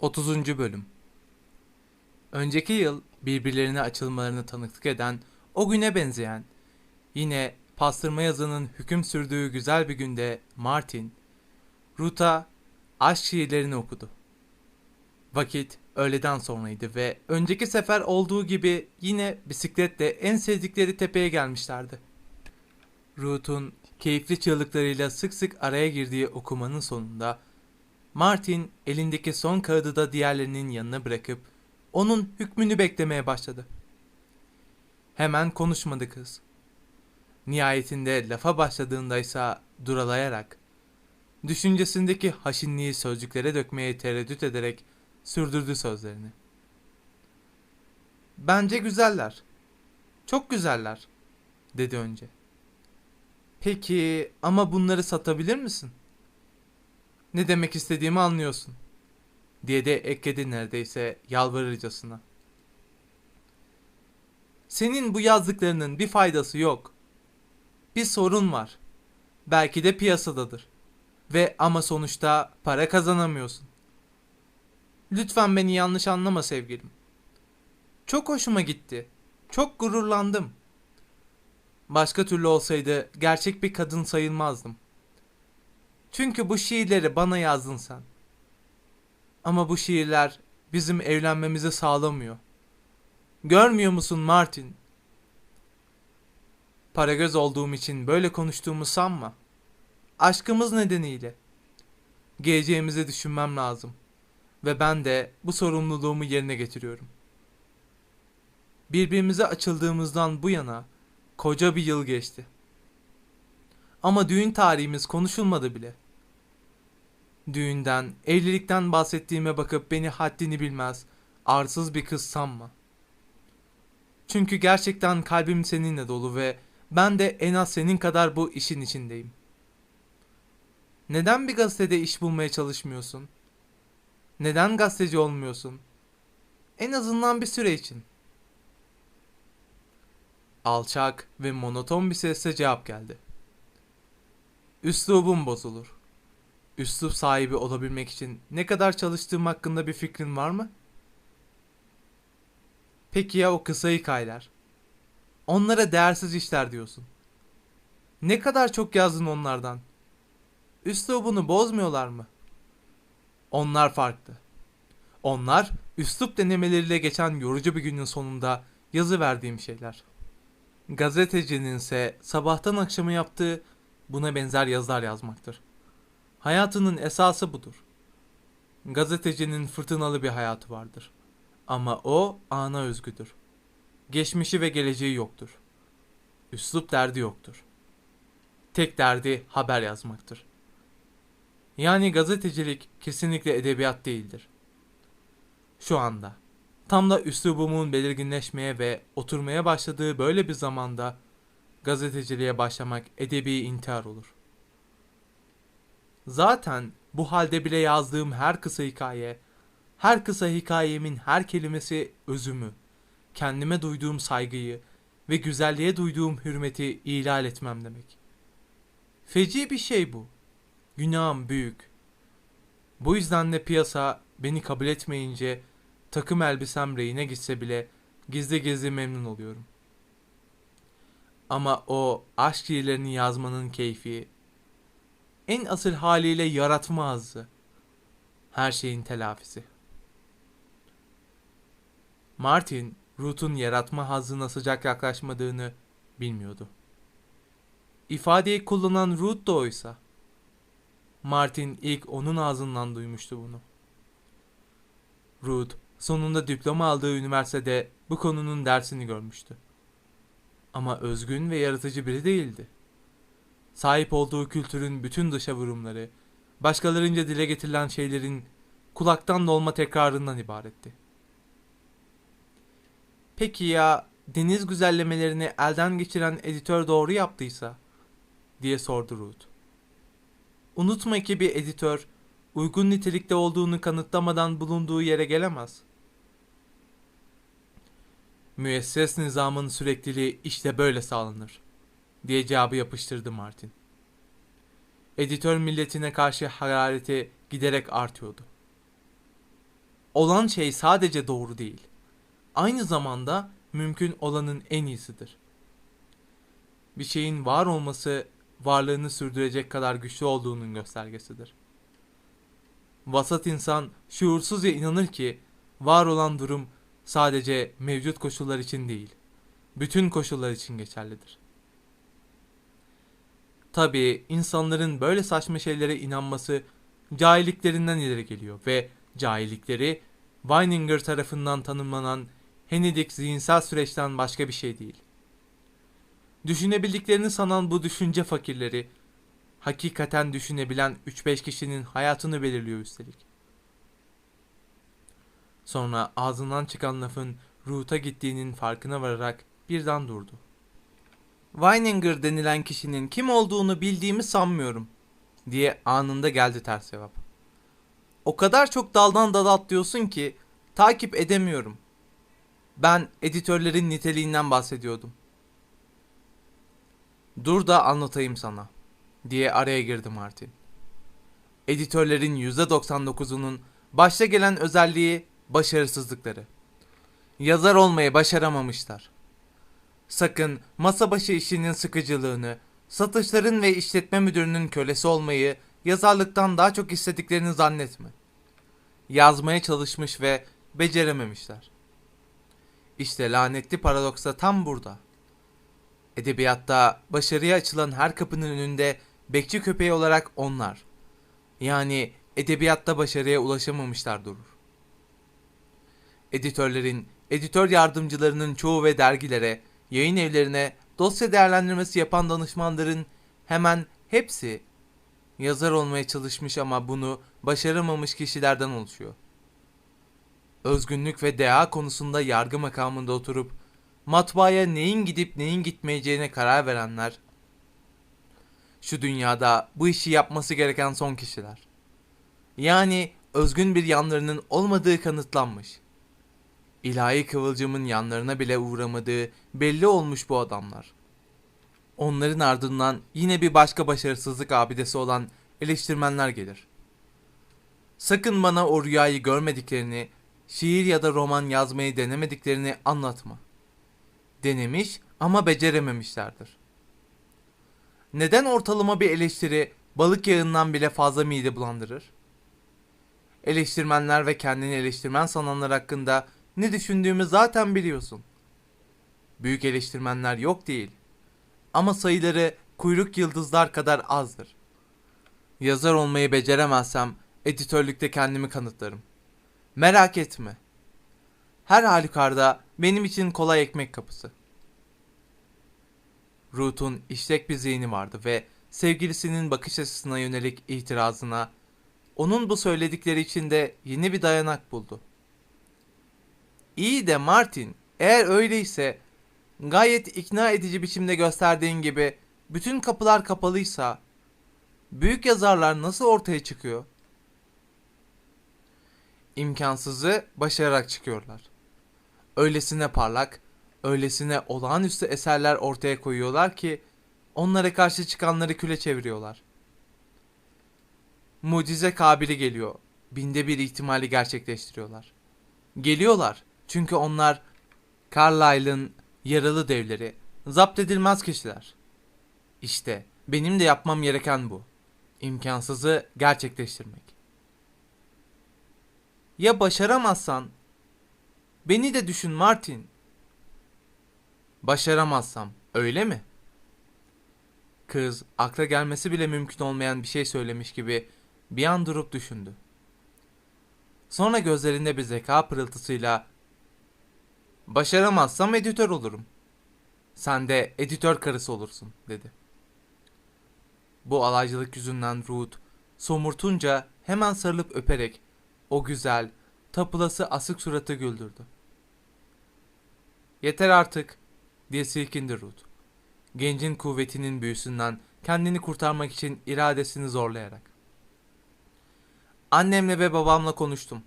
30. Bölüm Önceki yıl birbirlerine açılmalarını tanıklık eden, o güne benzeyen, yine pastırma yazının hüküm sürdüğü güzel bir günde Martin, Ruth'a aşk şiirlerini okudu. Vakit öğleden sonraydı ve önceki sefer olduğu gibi yine bisikletle en sevdikleri tepeye gelmişlerdi. Ruth'un keyifli çığlıklarıyla sık sık araya girdiği okumanın sonunda Martin elindeki son kağıdı da diğerlerinin yanına bırakıp onun hükmünü beklemeye başladı. Hemen konuşmadı kız. Nihayetinde lafa başladığında ise duralayarak, düşüncesindeki haşinliği sözcüklere dökmeye tereddüt ederek sürdürdü sözlerini. Bence güzeller. Çok güzeller, dedi önce. Peki ama bunları satabilir misin? Ne demek istediğimi anlıyorsun. Diye de ekledi neredeyse yalvarırcasına. Senin bu yazdıklarının bir faydası yok. Bir sorun var. Belki de piyasadadır. Ve ama sonuçta para kazanamıyorsun. Lütfen beni yanlış anlama sevgilim. Çok hoşuma gitti. Çok gururlandım. Başka türlü olsaydı gerçek bir kadın sayılmazdım. Çünkü bu şiirleri bana yazdın sen. Ama bu şiirler bizim evlenmemizi sağlamıyor. Görmüyor musun Martin? Paragöz olduğum için böyle konuştuğumu sanma. Aşkımız nedeniyle. Geleceğimizi düşünmem lazım. Ve ben de bu sorumluluğumu yerine getiriyorum. Birbirimize açıldığımızdan bu yana koca bir yıl geçti. Ama düğün tarihimiz konuşulmadı bile. Düğünden, evlilikten bahsettiğime bakıp beni haddini bilmez, arsız bir kız sanma. Çünkü gerçekten kalbim seninle dolu ve ben de en az senin kadar bu işin içindeyim. Neden bir gazetede iş bulmaya çalışmıyorsun? Neden gazeteci olmuyorsun? En azından bir süre için. Alçak ve monoton bir sesle cevap geldi. Üslubum bozulur. Üslup sahibi olabilmek için ne kadar çalıştığım hakkında bir fikrin var mı? Peki ya o kısa hikayeler? Onlara değersiz işler diyorsun. Ne kadar çok yazdın onlardan? Üslubunu bozmuyorlar mı? Onlar farklı. Onlar üslup denemeleriyle geçen yorucu bir günün sonunda yazı verdiğim şeyler. Gazetecinin ise sabahtan akşama yaptığı buna benzer yazılar yazmaktır. Hayatının esası budur. Gazetecinin fırtınalı bir hayatı vardır. Ama o ana özgüdür. Geçmişi ve geleceği yoktur. Üslup derdi yoktur. Tek derdi haber yazmaktır. Yani gazetecilik kesinlikle edebiyat değildir. Şu anda tam da üslubumun belirginleşmeye ve oturmaya başladığı böyle bir zamanda gazeteciliğe başlamak edebi intihar olur. Zaten bu halde bile yazdığım her kısa hikaye, her kısa hikayemin her kelimesi özümü, kendime duyduğum saygıyı ve güzelliğe duyduğum hürmeti ihlal etmem demek. Feci bir şey bu. Günahım büyük. Bu yüzden de piyasa beni kabul etmeyince takım elbisem reyine gitse bile gizli gizli memnun oluyorum. Ama o aşk şiirlerini yazmanın keyfi, en asıl haliyle yaratma hazzı, her şeyin telafisi. Martin, Ruth'un yaratma hazzına sıcak yaklaşmadığını bilmiyordu. İfadeyi kullanan Ruth da oysa. Martin ilk onun ağzından duymuştu bunu. Ruth, sonunda diploma aldığı üniversitede bu konunun dersini görmüştü. Ama özgün ve yaratıcı biri değildi. Sahip olduğu kültürün bütün dışa vurumları, başkalarınca dile getirilen şeylerin kulaktan dolma tekrarından ibaretti. Peki ya deniz güzellemelerini elden geçiren editör doğru yaptıysa? diye sordu Ruth. Unutma ki bir editör uygun nitelikte olduğunu kanıtlamadan bulunduğu yere gelemez. Müesses nizamın sürekliliği işte böyle sağlanır, diye cevabı yapıştırdı Martin. Editör milletine karşı harareti giderek artıyordu. olan şey sadece doğru değil. Aynı zamanda mümkün olanın en iyisidir. Bir şeyin var olması varlığını sürdürecek kadar güçlü olduğunun göstergesidir. Vasat insan şuursuzca inanır ki var olan durum sadece mevcut koşullar için değil, bütün koşullar için geçerlidir. Tabii insanların böyle saçma şeylere inanması cahilliklerinden ileri geliyor ve cahillikleri Weininger tarafından tanımlanan Henedik zihinsel süreçten başka bir şey değil. Düşünebildiklerini sanan bu düşünce fakirleri hakikaten düşünebilen 3-5 kişinin hayatını belirliyor üstelik. Sonra ağzından çıkan lafın Ruth'a gittiğinin farkına vararak birden durdu. Weininger denilen kişinin kim olduğunu bildiğimi sanmıyorum diye anında geldi ters cevap. O kadar çok daldan dala atlıyorsun ki takip edemiyorum. Ben editörlerin niteliğinden bahsediyordum. Dur da anlatayım sana diye araya girdi Martin. Editörlerin %99'unun başta gelen özelliği başarısızlıkları. Yazar olmayı başaramamışlar. Sakın masa başı işinin sıkıcılığını, satışların ve işletme müdürünün kölesi olmayı yazarlıktan daha çok istediklerini zannetme. Yazmaya çalışmış ve becerememişler. İşte lanetli paradoksa tam burada. Edebiyatta başarıya açılan her kapının önünde bekçi köpeği olarak onlar. Yani edebiyatta başarıya ulaşamamışlar durur. Editörlerin, editör yardımcılarının çoğu ve dergilere, yayın evlerine dosya değerlendirmesi yapan danışmanların hemen hepsi yazar olmaya çalışmış ama bunu başaramamış kişilerden oluşuyor. Özgünlük ve deha konusunda yargı makamında oturup matbaaya neyin gidip neyin gitmeyeceğine karar verenler şu dünyada bu işi yapması gereken son kişiler. Yani özgün bir yanlarının olmadığı kanıtlanmış. İlahi kıvılcımın yanlarına bile uğramadığı belli olmuş bu adamlar. Onların ardından yine bir başka başarısızlık abidesi olan eleştirmenler gelir. Sakın bana o rüyayı görmediklerini, şiir ya da roman yazmayı denemediklerini anlatma. Denemiş ama becerememişlerdir. Neden ortalama bir eleştiri balık yağından bile fazla mide bulandırır? Eleştirmenler ve kendini eleştirmen sananlar hakkında ne düşündüğümü zaten biliyorsun. Büyük eleştirmenler yok değil. Ama sayıları kuyruk yıldızlar kadar azdır. Yazar olmayı beceremezsem editörlükte kendimi kanıtlarım. Merak etme. Her halükarda benim için kolay ekmek kapısı. Ruth'un işlek bir zihni vardı ve sevgilisinin bakış açısına yönelik itirazına onun bu söyledikleri için de yeni bir dayanak buldu. İyi de Martin, eğer öyleyse gayet ikna edici biçimde gösterdiğin gibi bütün kapılar kapalıysa büyük yazarlar nasıl ortaya çıkıyor? İmkansızı başararak çıkıyorlar. Öylesine parlak, öylesine olağanüstü eserler ortaya koyuyorlar ki onlara karşı çıkanları küle çeviriyorlar. Mucize kabili geliyor. Binde bir ihtimali gerçekleştiriyorlar. Geliyorlar çünkü onlar Carlyle'ın yaralı devleri, zapt edilmez kişiler. İşte benim de yapmam gereken bu. İmkansızı gerçekleştirmek. Ya başaramazsan? Beni de düşün Martin. Başaramazsam, öyle mi? Kız akla gelmesi bile mümkün olmayan bir şey söylemiş gibi bir an durup düşündü. Sonra gözlerinde bir zeka pırıltısıyla Başaramazsam editör olurum. Sen de editör karısı olursun dedi. Bu alaycılık yüzünden Ruth somurtunca hemen sarılıp öperek o güzel, tapılası asık suratı güldürdü. Yeter artık diye silkindi Ruth. Gencin kuvvetinin büyüsünden kendini kurtarmak için iradesini zorlayarak. Annemle ve babamla konuştum.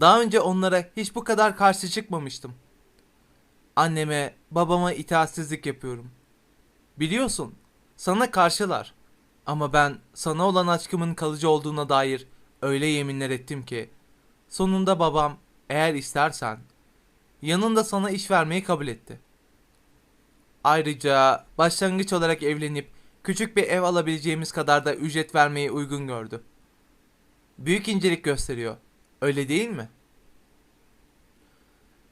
Daha önce onlara hiç bu kadar karşı çıkmamıştım. Anneme, babama itaatsizlik yapıyorum. Biliyorsun, sana karşılar. Ama ben sana olan aşkımın kalıcı olduğuna dair öyle yeminler ettim ki Sonunda babam eğer istersen yanında sana iş vermeyi kabul etti. Ayrıca başlangıç olarak evlenip küçük bir ev alabileceğimiz kadar da ücret vermeyi uygun gördü. Büyük incelik gösteriyor. Öyle değil mi?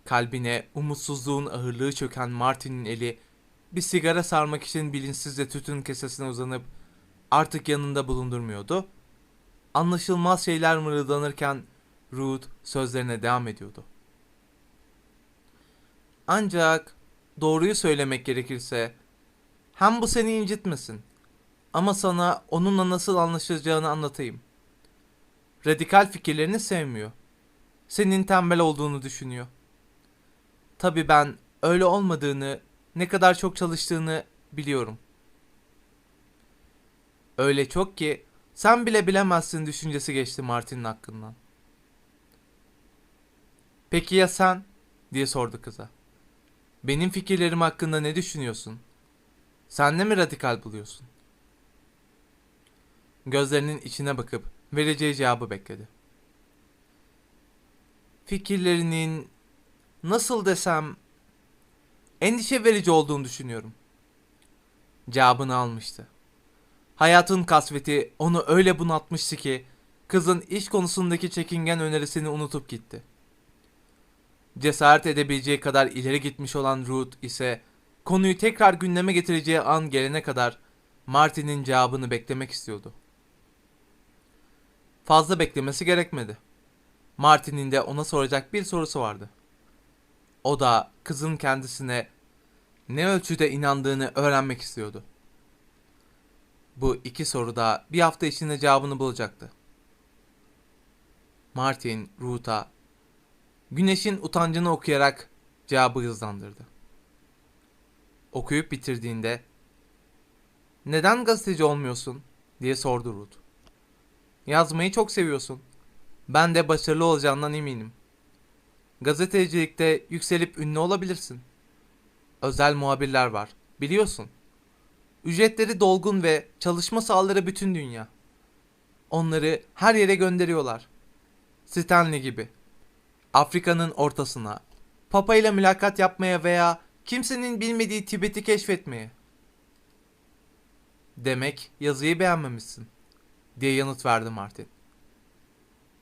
Kalbine umutsuzluğun ağırlığı çöken Martin'in eli bir sigara sarmak için bilinçsizce tütün kesesine uzanıp artık yanında bulundurmuyordu. Anlaşılmaz şeyler mırıldanırken Ruth sözlerine devam ediyordu. Ancak doğruyu söylemek gerekirse hem bu seni incitmesin ama sana onunla nasıl anlaşılacağını anlatayım. Radikal fikirlerini sevmiyor. Senin tembel olduğunu düşünüyor. Tabii ben öyle olmadığını, ne kadar çok çalıştığını biliyorum. Öyle çok ki sen bile bilemezsin düşüncesi geçti Martin'in hakkından. Peki ya sen? diye sordu kıza. Benim fikirlerim hakkında ne düşünüyorsun? Sen de mi radikal buluyorsun? Gözlerinin içine bakıp vereceği cevabı bekledi. Fikirlerinin nasıl desem endişe verici olduğunu düşünüyorum. Cevabını almıştı. Hayatın kasveti onu öyle bunaltmıştı ki kızın iş konusundaki çekingen önerisini unutup gitti. Cesaret edebileceği kadar ileri gitmiş olan Ruth ise konuyu tekrar gündeme getireceği an gelene kadar Martin'in cevabını beklemek istiyordu. Fazla beklemesi gerekmedi. Martin'in de ona soracak bir sorusu vardı. O da kızın kendisine ne ölçüde inandığını öğrenmek istiyordu. Bu iki soru da bir hafta içinde cevabını bulacaktı. Martin, Ruth'a güneşin utancını okuyarak cevabı hızlandırdı. Okuyup bitirdiğinde neden gazeteci olmuyorsun diye sordu Ruth. Yazmayı çok seviyorsun. Ben de başarılı olacağından eminim. Gazetecilikte yükselip ünlü olabilirsin. Özel muhabirler var, biliyorsun. Ücretleri dolgun ve çalışma sahaları bütün dünya. Onları her yere gönderiyorlar. Stanley gibi. Afrika'nın ortasına, Papa ile mülakat yapmaya veya kimsenin bilmediği Tibet'i keşfetmeye. Demek yazıyı beğenmemişsin, diye yanıt verdi Martin.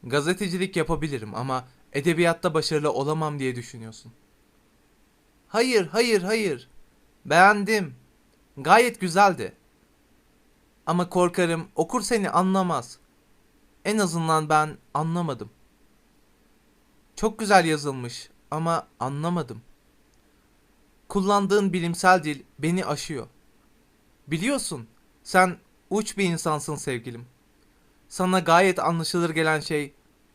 Gazetecilik yapabilirim ama edebiyatta başarılı olamam diye düşünüyorsun. Hayır, hayır, hayır. Beğendim. Gayet güzeldi. Ama korkarım okur seni anlamaz. En azından ben anlamadım. Çok güzel yazılmış ama anlamadım. Kullandığın bilimsel dil beni aşıyor. Biliyorsun, sen uç bir insansın sevgilim. Sana gayet anlaşılır gelen şey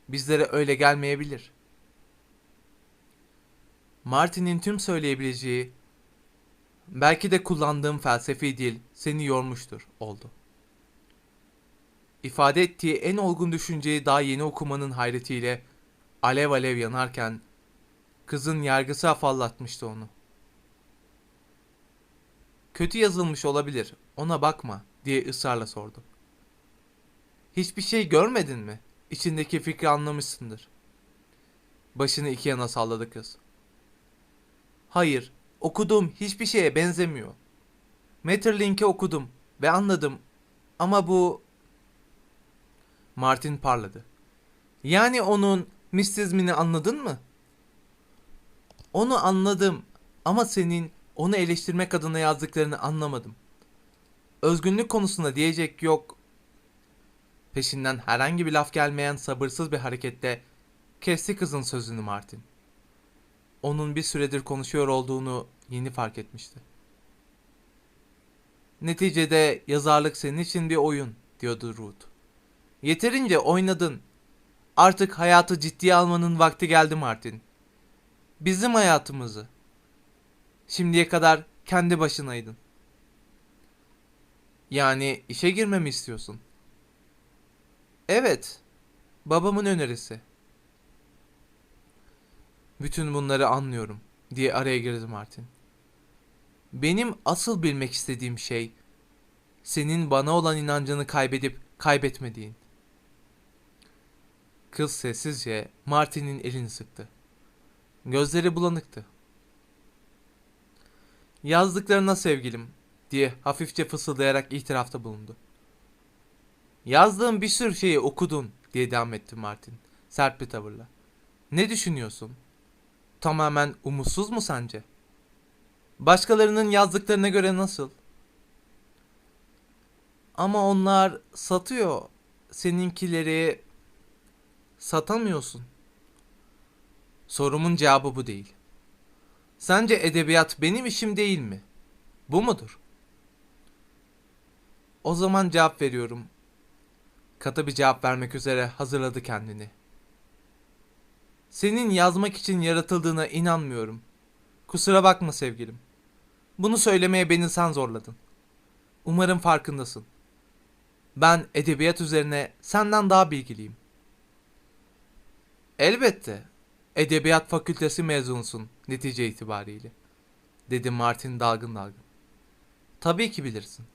bizlere öyle gelmeyebilir. Martin'in tüm söyleyebileceği belki de kullandığım felsefi dil seni yormuştur oldu. İfade ettiği en olgun düşünceyi daha yeni okumanın hayretiyle alev alev yanarken kızın yargısı afallatmıştı onu. Kötü yazılmış olabilir, ona bakma diye ısrarla sordu. Hiçbir şey görmedin mi? İçindeki fikri anlamışsındır. Başını iki yana salladı kız. Hayır, okuduğum hiçbir şeye benzemiyor. Metterlink'i okudum ve anladım ama bu... Martin parladı. Yani onun mistizmini anladın mı? Onu anladım ama senin onu eleştirmek adına yazdıklarını anlamadım. Özgünlük konusunda diyecek yok. Peşinden herhangi bir laf gelmeyen sabırsız bir hareketle kesti kızın sözünü Martin. Onun bir süredir konuşuyor olduğunu yeni fark etmişti. Neticede yazarlık senin için bir oyun diyordu Ruth. Yeterince oynadın. Artık hayatı ciddiye almanın vakti geldi Martin. Bizim hayatımızı. Şimdiye kadar kendi başınaydın. Yani işe girmemi istiyorsun. Evet. Babamın önerisi. Bütün bunları anlıyorum diye araya girdi Martin. Benim asıl bilmek istediğim şey senin bana olan inancını kaybedip kaybetmediğin. Kız sessizce Martin'in elini sıktı. Gözleri bulanıktı. Yazdıklarına sevgilim diye hafifçe fısıldayarak itirafta bulundu. Yazdığım bir sürü şeyi okudun diye devam etti Martin sert bir tavırla. Ne düşünüyorsun? Tamamen umutsuz mu sence? Başkalarının yazdıklarına göre nasıl? Ama onlar satıyor. Seninkileri satamıyorsun. Sorumun cevabı bu değil. Sence edebiyat benim işim değil mi? Bu mudur? O zaman cevap veriyorum. Katı bir cevap vermek üzere hazırladı kendini. Senin yazmak için yaratıldığına inanmıyorum. Kusura bakma sevgilim. Bunu söylemeye beni sen zorladın. Umarım farkındasın. Ben edebiyat üzerine senden daha bilgiliyim. Elbette. Edebiyat fakültesi mezunsun netice itibariyle. Dedi Martin dalgın dalgın. Tabii ki bilirsin.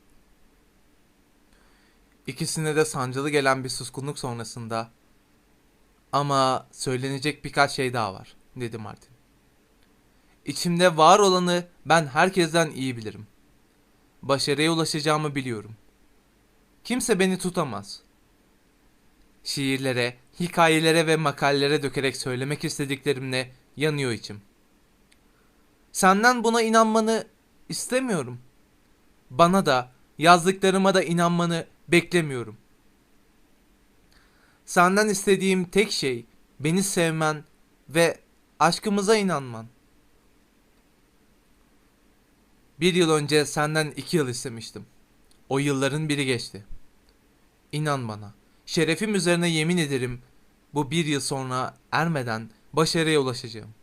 İkisine de sancılı gelen bir suskunluk sonrasında ama söylenecek birkaç şey daha var dedi Martin. İçimde var olanı ben herkesten iyi bilirim. Başarıya ulaşacağımı biliyorum. Kimse beni tutamaz. Şiirlere, hikayelere ve makalelere dökerek söylemek istediklerimle yanıyor içim. Senden buna inanmanı istemiyorum. Bana da, yazdıklarıma da inanmanı beklemiyorum. Senden istediğim tek şey beni sevmen ve aşkımıza inanman. Bir yıl önce senden iki yıl istemiştim. O yılların biri geçti. İnan bana, şerefim üzerine yemin ederim bu bir yıl sonra ermeden başarıya ulaşacağım.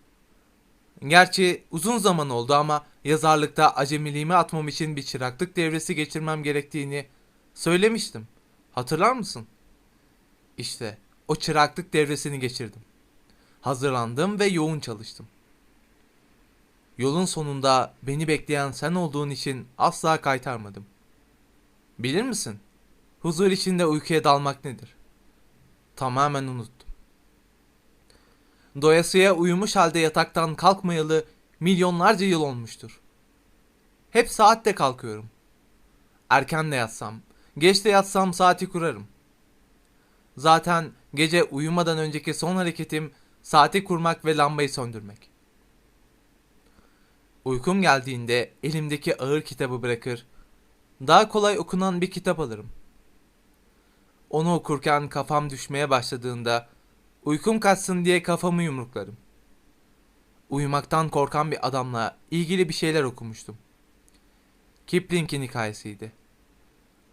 Gerçi uzun zaman oldu ama yazarlıkta acemiliğimi atmam için bir çıraklık devresi geçirmem gerektiğini söylemiştim. Hatırlar mısın? İşte o çıraklık devresini geçirdim. Hazırlandım ve yoğun çalıştım. Yolun sonunda beni bekleyen sen olduğun için asla kaytarmadım. Bilir misin? Huzur içinde uykuya dalmak nedir? Tamamen unuttum. Doyasıya uyumuş halde yataktan kalkmayalı milyonlarca yıl olmuştur. Hep saatte kalkıyorum. Erken de yatsam, geç de yatsam saati kurarım. Zaten gece uyumadan önceki son hareketim saati kurmak ve lambayı söndürmek. Uykum geldiğinde elimdeki ağır kitabı bırakır, daha kolay okunan bir kitap alırım. Onu okurken kafam düşmeye başladığında uykum kaçsın diye kafamı yumruklarım. Uyumaktan korkan bir adamla ilgili bir şeyler okumuştum. Kipling'in hikayesiydi.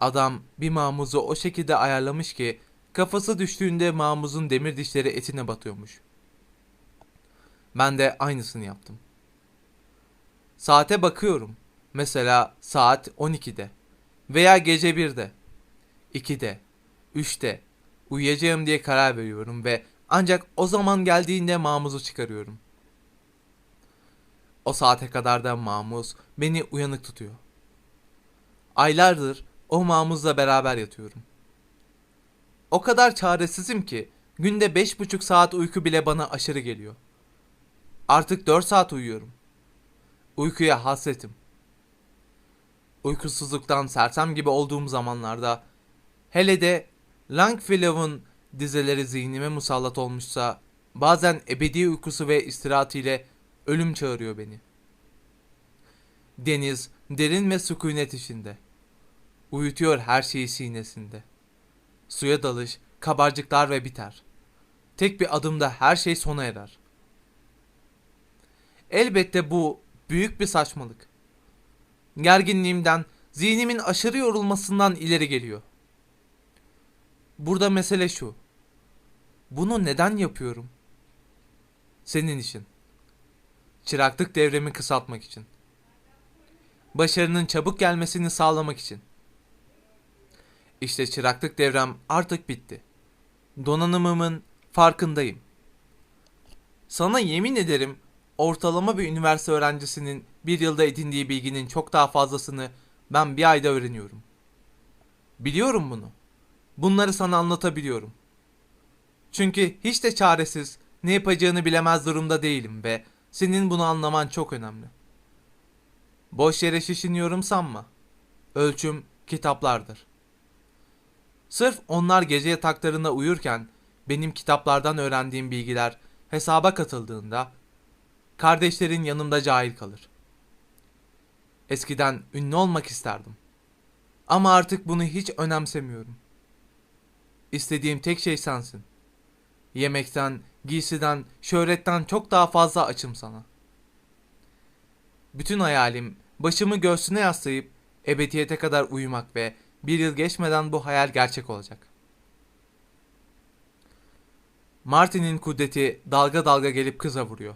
Adam bir mamuzu o şekilde ayarlamış ki Kafası düştüğünde mamuzun demir dişleri etine batıyormuş. Ben de aynısını yaptım. Saate bakıyorum. Mesela saat 12'de veya gece 1'de, 2'de, 3'te uyuyacağım diye karar veriyorum ve ancak o zaman geldiğinde mamuzu çıkarıyorum. O saate kadar da mamuz beni uyanık tutuyor. Aylardır o mamuzla beraber yatıyorum. O kadar çaresizim ki günde beş buçuk saat uyku bile bana aşırı geliyor. Artık dört saat uyuyorum. Uykuya hasretim. Uykusuzluktan sersem gibi olduğum zamanlarda hele de Longfellow'un dizeleri zihnime musallat olmuşsa bazen ebedi uykusu ve istirahatiyle ölüm çağırıyor beni. Deniz derin ve sükunet içinde. Uyutuyor her şeyi sinesinde. Suya dalış, kabarcıklar ve biter. Tek bir adımda her şey sona erer. Elbette bu büyük bir saçmalık. Gerginliğimden, zihnimin aşırı yorulmasından ileri geliyor. Burada mesele şu. Bunu neden yapıyorum? Senin için. Çıraklık devremi kısaltmak için. Başarının çabuk gelmesini sağlamak için. İşte çıraklık devrem artık bitti. Donanımımın farkındayım. Sana yemin ederim ortalama bir üniversite öğrencisinin bir yılda edindiği bilginin çok daha fazlasını ben bir ayda öğreniyorum. Biliyorum bunu. Bunları sana anlatabiliyorum. Çünkü hiç de çaresiz, ne yapacağını bilemez durumda değilim ve senin bunu anlaman çok önemli. Boş yere şişiniyorum sanma. Ölçüm kitaplardır. Sırf onlar gece yataklarında uyurken benim kitaplardan öğrendiğim bilgiler hesaba katıldığında kardeşlerin yanımda cahil kalır. Eskiden ünlü olmak isterdim. Ama artık bunu hiç önemsemiyorum. İstediğim tek şey sensin. Yemekten, giysiden, şöhretten çok daha fazla açım sana. Bütün hayalim başımı göğsüne yaslayıp ebediyete kadar uyumak ve bir yıl geçmeden bu hayal gerçek olacak. Martin'in kudreti dalga dalga gelip kıza vuruyor.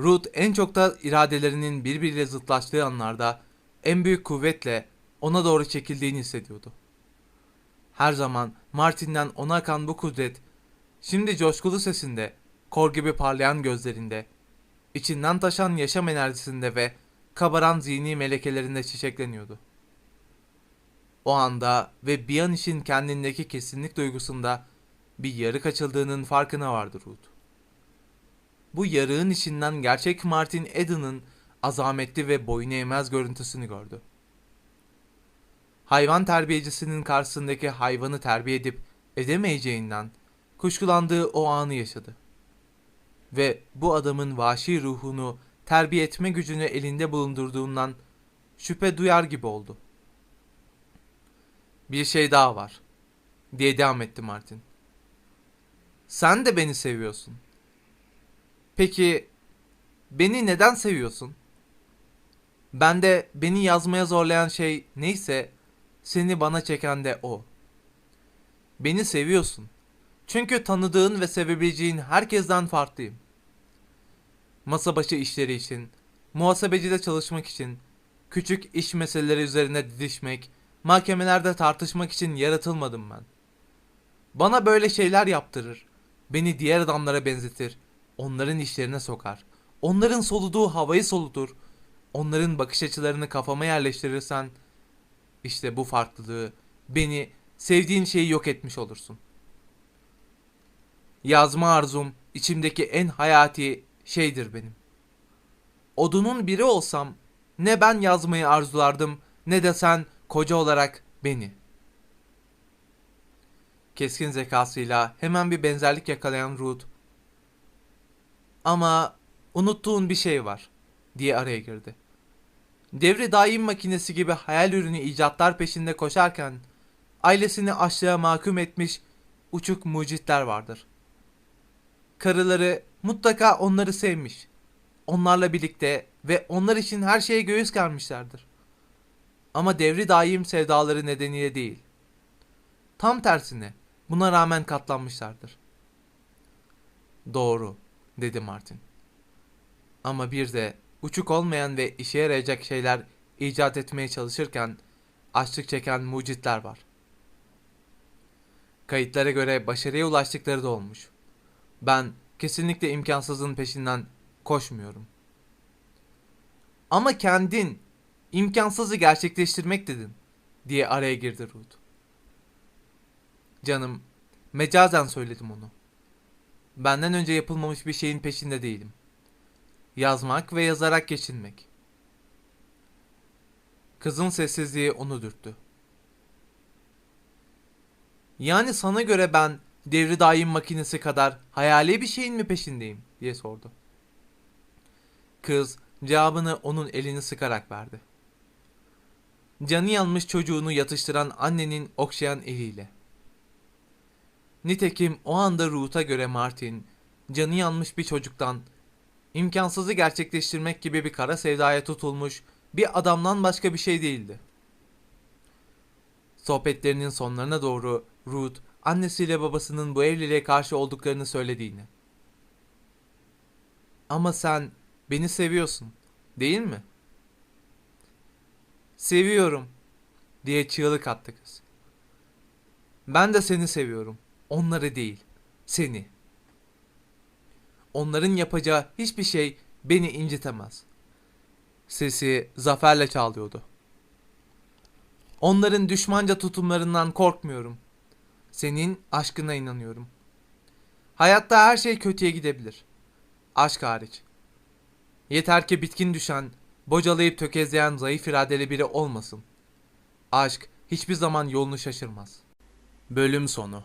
Ruth en çok da iradelerinin birbiriyle zıtlaştığı anlarda en büyük kuvvetle ona doğru çekildiğini hissediyordu. Her zaman Martin'den ona akan bu kudret, şimdi coşkulu sesinde, kor gibi parlayan gözlerinde, içinden taşan yaşam enerjisinde ve kabaran zihni melekelerinde çiçekleniyordu. O anda ve bir an için kendindeki kesinlik duygusunda bir yarık açıldığının farkına vardı Ruth. Bu yarığın içinden gerçek Martin Eden'ın azametli ve boyun eğmez görüntüsünü gördü. Hayvan terbiyecisinin karşısındaki hayvanı terbiye edip edemeyeceğinden kuşkulandığı o anı yaşadı. Ve bu adamın vahşi ruhunu terbiye etme gücünü elinde bulundurduğundan şüphe duyar gibi oldu. Bir şey daha var, diye devam etti Martin. Sen de beni seviyorsun. Peki beni neden seviyorsun? Ben de beni yazmaya zorlayan şey neyse seni bana çeken de o. Beni seviyorsun. Çünkü tanıdığın ve sevebileceğin herkesten farklıyım. Masa başı işleri için, muhasebecide çalışmak için, küçük iş meseleleri üzerine didişmek, mahkemelerde tartışmak için yaratılmadım ben. Bana böyle şeyler yaptırır, beni diğer adamlara benzetir, onların işlerine sokar, onların soluduğu havayı solutur, onların bakış açılarını kafama yerleştirirsen, işte bu farklılığı, beni, sevdiğin şeyi yok etmiş olursun. Yazma arzum içimdeki en hayati şeydir benim. Odunun biri olsam ne ben yazmayı arzulardım ne de sen koca olarak beni. Keskin zekasıyla hemen bir benzerlik yakalayan Ruth. Ama unuttuğun bir şey var diye araya girdi. Devri daim makinesi gibi hayal ürünü icatlar peşinde koşarken ailesini açlığa mahkum etmiş uçuk mucitler vardır. Karıları mutlaka onları sevmiş. Onlarla birlikte ve onlar için her şeye göğüs germişlerdir. Ama devri daim sevdaları nedeniyle değil. Tam tersine buna rağmen katlanmışlardır. Doğru, dedi Martin. Ama bir de uçuk olmayan ve işe yarayacak şeyler icat etmeye çalışırken açlık çeken mucitler var. Kayıtlara göre başarıya ulaştıkları da olmuş. Ben kesinlikle imkansızın peşinden koşmuyorum. Ama kendin imkansızı gerçekleştirmek dedin diye araya girdi Ruth. Canım, mecazen söyledim onu. Benden önce yapılmamış bir şeyin peşinde değilim. Yazmak ve yazarak geçinmek. Kızın sessizliği onu dürttü. Yani sana göre ben devri daim makinesi kadar hayali bir şeyin mi peşindeyim diye sordu. Kız cevabını onun elini sıkarak verdi. Canı yanmış çocuğunu yatıştıran annenin okşayan eliyle. Nitekim o anda Ruth'a göre Martin, canı yanmış bir çocuktan, imkansızı gerçekleştirmek gibi bir kara sevdaya tutulmuş bir adamdan başka bir şey değildi. Sohbetlerinin sonlarına doğru Ruth, annesiyle babasının bu evliliğe karşı olduklarını söylediğini. Ama sen beni seviyorsun, değil mi? Seviyorum, diye çığlık attı kız. Ben de seni seviyorum. Onları değil, seni. Onların yapacağı hiçbir şey beni incitemez. Sesi zaferle çalıyordu. Onların düşmanca tutumlarından korkmuyorum. Senin aşkına inanıyorum. Hayatta her şey kötüye gidebilir. Aşk hariç. Yeter ki bitkin düşen, bocalayıp tökezleyen zayıf iradeli biri olmasın. Aşk hiçbir zaman yolunu şaşırmaz. Bölüm sonu